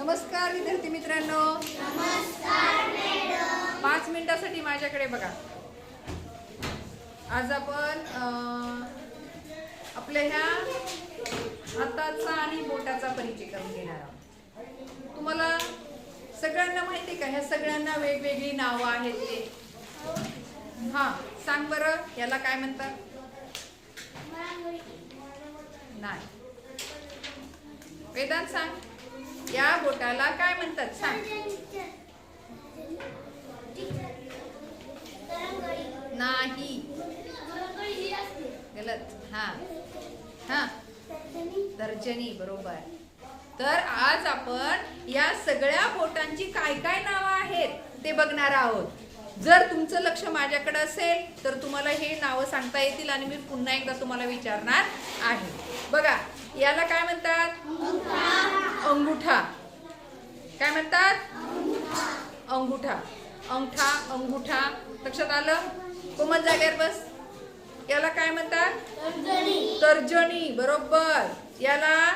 नमस्कार विद्यार्थी मित्रांनो. पाच मिनिटासाठी माझ्याकडे बघा. आज आपण आपल्या ह्या हाताचा आणि बोटाचा परिचय करून घेणार आहोत. तुम्हाला सगळ्यांना माहिती का? ह्या सगळ्यांना वेगवेगळी नावं आहेत ते. हा सांग बरं याला काय म्हणतात? नाही. वेदांत सांग. या बोटाला काय म्हणतात? सांग. नाही. गलत. हा. हा. दर्जनी बरोबर. तर आज आपण या सगळ्या बोटांची काय काय नावं आहेत ते बघणार आहोत. जर तुमचं लक्ष माझ्याकडे असेल तर तुम्हाला हे नावं सांगता येतील आणि मी पुन्हा एकदा तुम्हाला विचारणार आहे. बघा याला काय म्हणतात? अंगुठा. काय म्हणतात? अंगुठा. अंगठा अंगुठा. लक्षात आलं? कोमल जागेवर बस. याला काय म्हणतात? तर्जनी. बरोबर. याला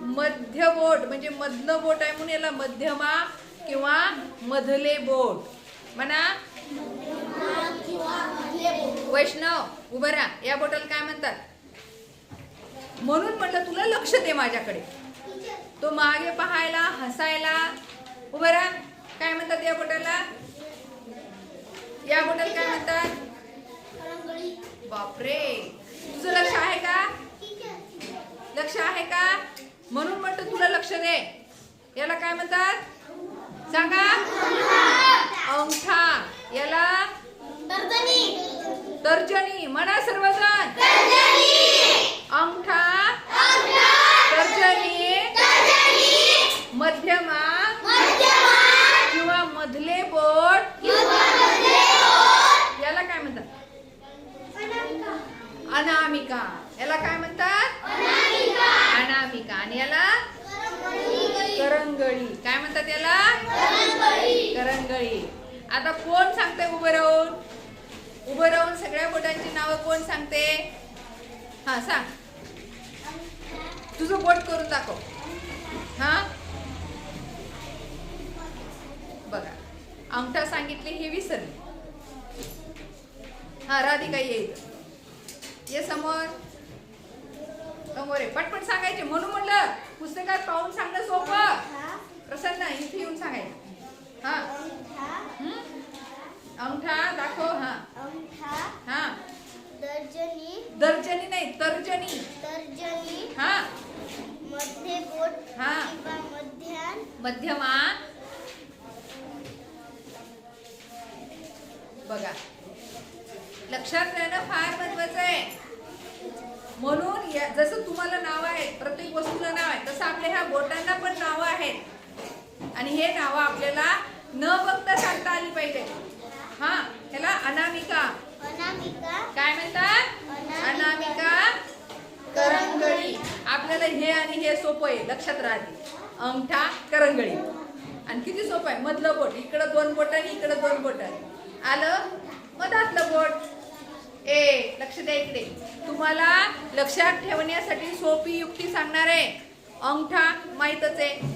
मध्य बोट म्हणजे मधलं बोट आहे म्हणून याला मध्यमा किंवा मधले बोट. म्हणा. वैष्णव उभं राहा. या बोटाला काय म्हणतात? म्हणून म्हटलं तुला लक्ष दे माझ्याकडे. तो मागे पाहायला हसायला उभं राहा. काय म्हणतात या बोटाला? या बोटाला काय म्हणतात? बापरे तुझं लक्ष आहे का? लक्ष आहे का? म्हणून म्हणतो तुला लक्ष दे. याला काय म्हणतात? सांगा. अंगठा. याला तर्जनी म्हणा सर्वजण अंगठा तर्जनी मध्यमा किंवा मधले बोट याला काय म्हणतात अनामिका. याला काय म्हणतात? अनामिका. आणि याला? करंगळी. काय म्हणतात याला? करंगळी. आता कोण सांगते उभं राहून? उभं राहून सगळ्या बोटांची नावं कोण सांगते? हा सांग. तुझं बोट करून दाखव. हा? बघा. अंगठा सांगितले हे विसरले. हा राधिका ये इथं. ये समोर समोर आहे पटपट सांगायचे. म्हणून म्हणलं पुस्तकात पाहून सांगणं सोपं. प्रसन्न इथे येऊन सांगायचं. हा? अंगठा दाखव हा. हा. दर्जनी. दर्जनी नाही तर्जनी. तर्जनी. हा. मध्ये बोट हा. मध्यान. मध्यमा बघा. लक्षात राहणं फार महत्वाचं आहे. म्हणून या- जसं तुम्हाला नाव आहे प्रत्येक वस्तूला नाव आहे तसं आपल्या ह्या बोटांना पण नावं आहेत. आणि हे नावं आपल्याला न बघता सांगता आली पाहिजे. हा ह्याला अनामिका. अनामिका. काय म्हणतात? अनामिका. करंगळी. आपल्याला हे आणि हे सोपं आहे लक्षात राहते. अंगठा करंगळी. आणि किती सोपं आहे? मधलं बोट. इकडं दोन बोट आणि इकडं दोन बोट. आलं? मधातलं बोट. ए लक्ष द्या इकडे. तुम्हाला लक्षात ठेवण्यासाठी सोपी युक्ती सांगणार आहे. अंगठा माहीतच आहे.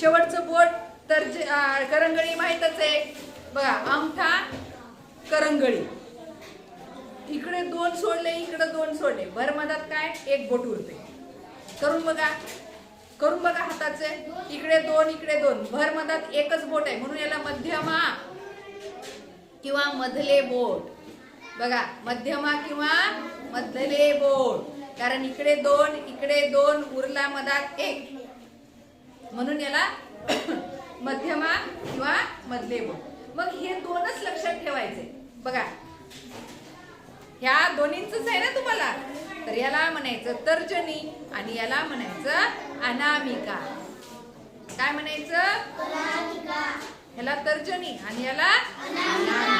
शेवटचं बोट तर करंगळी माहीतच आहे. बघा अंगठा करंगळी. इकडे दोन सोडले इकडे दोन सोडले. भर मधात काय? एक बोट उरते. करून बघा. करून बघा हाताचे. इकडे दोन इकडे दोन. भर मधात एकच बोट आहे. म्हणून याला मध्यमा किंवा मधले बोट. बघा मध्यमा किंवा मधले बोट. कारण इकडे दोन इकडे दोन उरला मधात एक. म्हणून याला मध्यमा किंवा मधले बोट. मग हे दोनच लक्षात ठेवायचे. बघा ह्या दोन्हींच आहे ना तुम्हाला? तर याला म्हणायचं तर्जनी आणि याला म्हणायचं अनामिका. काय म्हणायचं? ह्याला तर्जनी आणि याला अनामिका.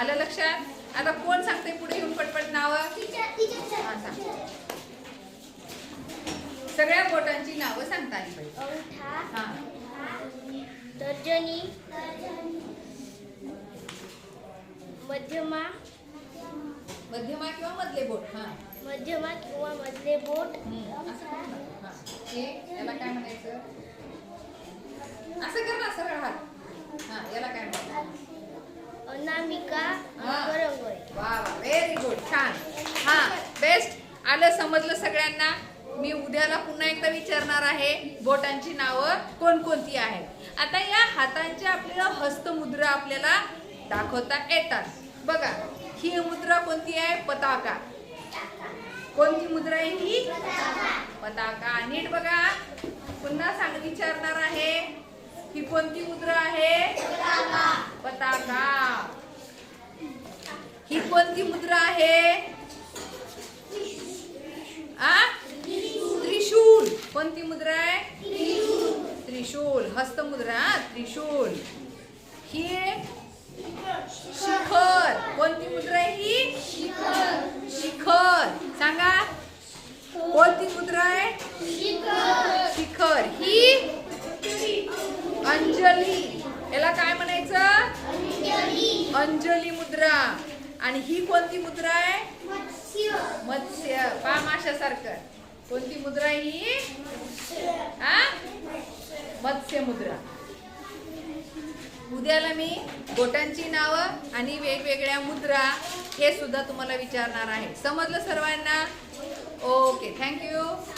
आलं लक्षात? आता कोण सांगते पुढे येऊन पटपट नाव? हा सांग. सगळ्या बोटांची नावं सांगता आली पाहिजे. तर्जनी मध्यमा मध्यमा किंवा मधले बोट हा. मध्यमा किंवा मधले बोट. याला काय म्हणायचं? असं कर ना सरळ हात. हा याला काय म्हणतात अनामिका व्हेरी गुड छान. हा बेस्ट आलं समजलं सगळ्यांना? मी उद्याला पुन्हा एकदा विचारणार आहे बोटांची नावं कोणकोणती आहेत. आता या हातांच्या आपल्याला हस्तमुद्रा आपल्याला दाखवता येतात. बघा ही मुद्रा कोणती आहे? पताका. कोणती मुद्रा आहे ही? पताका. नीट बघा. पुन्हा सांग विचारणार आहे. ही कोणती मुद्रा आहे? पताका. ही कोणती मुद्रा आहे? आ? त्रिशूल. कोणती मुद्रा आहे? त्रिशूल. हस्तमुद्रा हा, त्रिशूल. ही शिखर. कोणती मुद्रा आहे ही? शिखर. सांगा. कोणती मुद्रा आहे? शिखर. ही अंजली. याला काय म्हणायचं? अंजली मुद्रा. आणि ही कोणती मुद्रा आहे? मत्स्य. पा माशासारखं कोणती मुद्रा आहे ही? हा? मत्स्य मुद्रा. उद्याला मी बोटांची नावं आणि वेगवेगळ्या मुद्रा हे सुद्धा तुम्हाला विचारणार आहे. समजलं सर्वांना? Okay thank you.